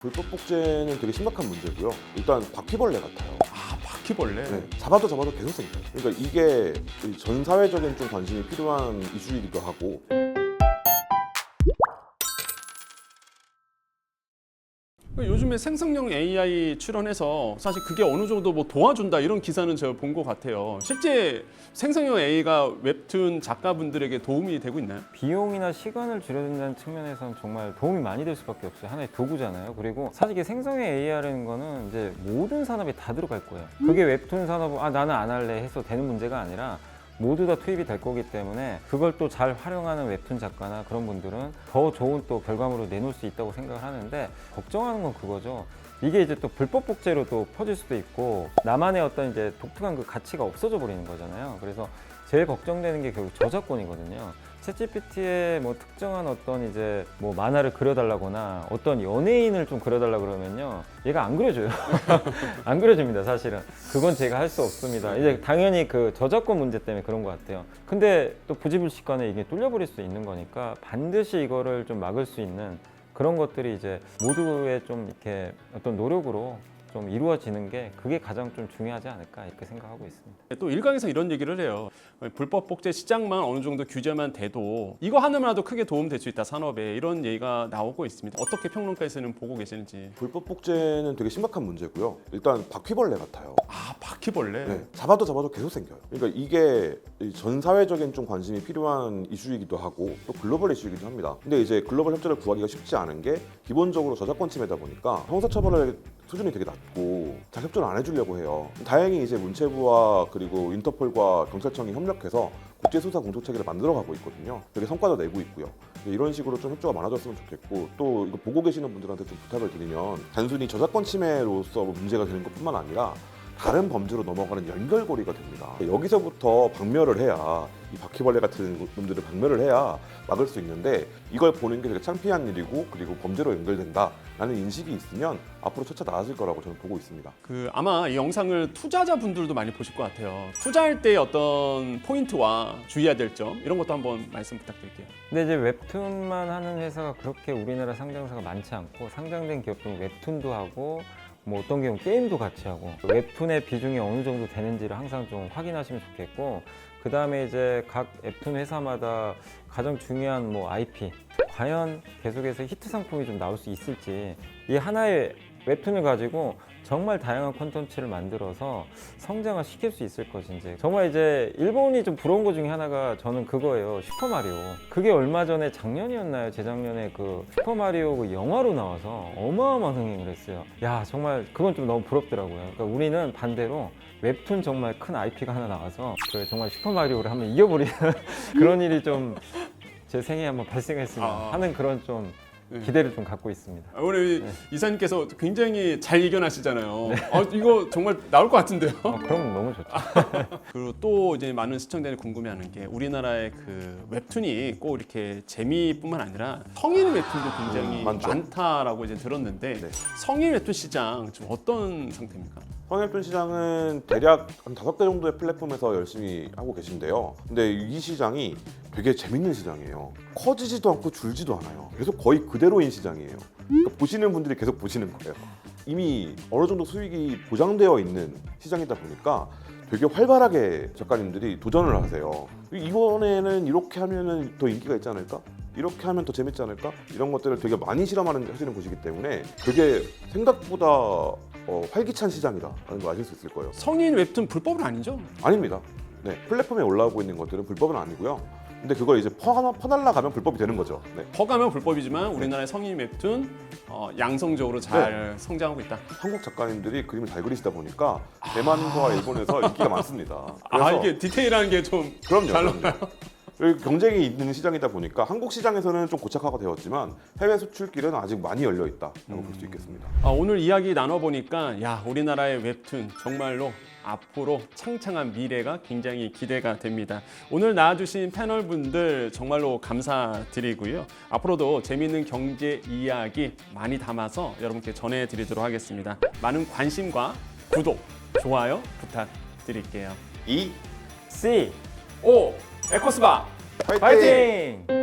불법 복제는 되게 심각한 문제고요. 일단 바퀴벌레 같아요. 아 바퀴벌레. 네, 잡아도 잡아도 계속 생겨요. 그러니까 이게 이전 사회적인 좀 관심이 필요한 이슈이기도 하고 요즘에 생성형 AI 출연해서 사실 그게 어느 정도 뭐 도와준다 이런 기사는 제가 본 것 같아요. 실제 생성형 AI가 웹툰 작가분들에게 도움이 되고 있나요? 비용이나 시간을 줄여준다는 측면에서는 정말 도움이 많이 될 수밖에 없어요. 하나의 도구잖아요. 그리고 사실 이게 생성의 AI라는 거는 이제 모든 산업에 다 들어갈 거예요. 그게 웹툰 산업, 아, 나는 안 할래 해서 되는 문제가 아니라 모두 다 투입이 될 거기 때문에 그걸 또 잘 활용하는 웹툰 작가나 그런 분들은 더 좋은 또 결과물을 내놓을 수 있다고 생각을 하는데 걱정하는 건 그거죠. 이게 이제 또 불법 복제로 또 퍼질 수도 있고 나만의 어떤 이제 독특한 그 가치가 없어져 버리는 거잖아요. 그래서 제일 걱정되는 게 결국 저작권이거든요. 챗GPT에 뭐 특정한 어떤 이제 뭐 만화를 그려달라거나 어떤 연예인을 좀 그려달라 그러면요. 얘가 안 그려줘요. 안 그려줍니다, 사실은. 그건 제가 할 수 없습니다. 이제 당연히 그 저작권 문제 때문에 그런 것 같아요. 근데 또 부지불식간에 이게 뚫려버릴 수 있는 거니까 반드시 이거를 좀 막을 수 있는 그런 것들이 이제 모두의 좀 이렇게 어떤 노력으로 좀 이루어지는 게 그게 가장 좀 중요하지 않을까 이렇게 생각하고 있습니다. 또 일각에서 이런 얘기를 해요. 불법 복제 시장만 어느 정도 규제만 돼도 이거 하나만도 크게 도움될 수 있다 산업에 이런 얘기가 나오고 있습니다. 어떻게 평론가에서는 보고 계시는지. 불법 복제는 되게 심각한 문제고요. 일단 바퀴벌레 같아요. 아 바퀴벌레. 네, 잡아도 잡아도 계속 생겨요. 그러니까 이게 이전 사회적인 좀 관심이 필요한 이슈이기도 하고 또 글로벌 이슈이기도 합니다. 근데 이제 글로벌 협조를 구하기가 쉽지 않은 게 기본적으로 저작권 침해다 보니까 형사처벌의 수준이 되게 낮고 잘 협조를 안 해주려고 해요. 다행히 이제 문체부와 그리고 인터폴과 경찰청이 협력해서 국제수사 공조 체계를 만들어가고 있거든요. 되게 성과도 내고 있고요. 이제 이런 식으로 좀 협조가 많아졌으면 좋겠고 또 이거 보고 계시는 분들한테 좀 부탁을 드리면 단순히 저작권 침해로서 문제가 되는 것뿐만 아니라 다른 범죄로 넘어가는 연결고리가 됩니다. 여기서부터 박멸을 해야 이 바퀴벌레 같은 놈들을 박멸을 해야 막을 수 있는데 이걸 보는 게 되게 창피한 일이고 그리고 범죄로 연결된다라는 인식이 있으면 앞으로 차차 나아질 거라고 저는 보고 있습니다. 그 아마 이 영상을 투자자분들도 많이 보실 것 같아요. 투자할 때 어떤 포인트와 주의해야 될 점 이런 것도 한번 말씀 부탁드릴게요. 근데 이제 웹툰만 하는 회사가 그렇게 우리나라 상장사가 많지 않고 상장된 기업도 웹툰도 하고 뭐 어떤 경우 게임도 같이 하고 웹툰의 비중이 어느 정도 되는지를 항상 좀 확인하시면 좋겠고 그 다음에 이제 각 웹툰 회사마다 가장 중요한 뭐 IP 과연 계속해서 히트 상품이 좀 나올 수 있을지 이 하나의 웹툰을 가지고 정말 다양한 콘텐츠를 만들어서 성장을 시킬 수 있을 것인지. 정말 이제 일본이 좀 부러운 것 중에 하나가 저는 그거예요. 슈퍼마리오. 그게 얼마 전에 작년이었나요? 재작년에 그 슈퍼마리오 그 영화로 나와서 어마어마한 흥행을 했어요. 야 정말 그건 좀 너무 부럽더라고요. 그러니까 우리는 반대로 웹툰 정말 큰 IP가 하나 나와서 그 정말 슈퍼마리오를 한번 이겨버리는 그런 일이 좀 제 생에 한번 발생했으면 아. 하는 그런 좀 네. 기대를 좀 갖고 있습니다 아, 오늘 네. 이사님께서 굉장히 잘 이겨나시잖아요. 아, 이거 정말 나올 것 같은데요. 어, 그럼 너무 좋죠 그리고 또 이제 많은 시청자들이 궁금해하는 게 우리나라의 그 웹툰이 꼭 이렇게 재미뿐만 아니라 성인 웹툰도 굉장히 음, 많죠. 많다라고 이제 들었는데 네. 성인 웹툰 시장 좀 어떤 상태입니까? 성형웹툰 시장은 대략 한 다섯 개 정도의 플랫폼에서 열심히 하고 계신데요. 근데 이 시장이 되게 재밌는 시장이에요. 커지지도 않고 줄지도 않아요. 계속 거의 그대로인 시장이에요. 그러니까 보시는 분들이 계속 보시는 거예요. 이미 어느 정도 수익이 보장되어 있는 시장이다 보니까 되게 활발하게 작가님들이 도전을 하세요. 이번에는 이렇게 하면은 더 인기가 있지 않을까? 이렇게 하면 더 재밌지 않을까? 이런 것들을 되게 많이 실험하는 하시는 곳이기 때문에 되게 생각보다 어, 활기찬 시장이다라는 걸 아실 수 있을 거예요. 성인 웹툰 불법은 아니죠? 아닙니다. 네, 플랫폼에 올라오고 있는 것들은 불법은 아니고요. 근데 그걸 이제 퍼, 퍼날라 가면 불법이 되는 거죠. 네. 허가면 불법이지만 우리나라의 성인 웹툰 어, 양성적으로 잘 네. 성장하고 있다. 한국 작가님들이 그림을 잘 그리시다 보니까 대만과 일본에서 인기가 많습니다. 아 이게 디테일한 게 좀 그럼요. 잘 그럼요. 경쟁이 있는 시장이다 보니까 한국 시장에서는 좀 고착화가 되었지만 해외 수출길은 아직 많이 열려 있다라고 볼수 있겠습니다. 아, 오늘 이야기 나눠보니까 야 우리나라의 웹툰 정말로 앞으로 창창한 미래가 굉장히 기대가 됩니다. 오늘 나와주신 패널 분들 정말로 감사드리고요. 앞으로도 재미있는 경제 이야기 많이 담아서 여러분께 전해드리도록 하겠습니다. 많은 관심과 구독, 좋아요 부탁드릴게요. 이 C 오 에코스바 파이팅! 파이팅!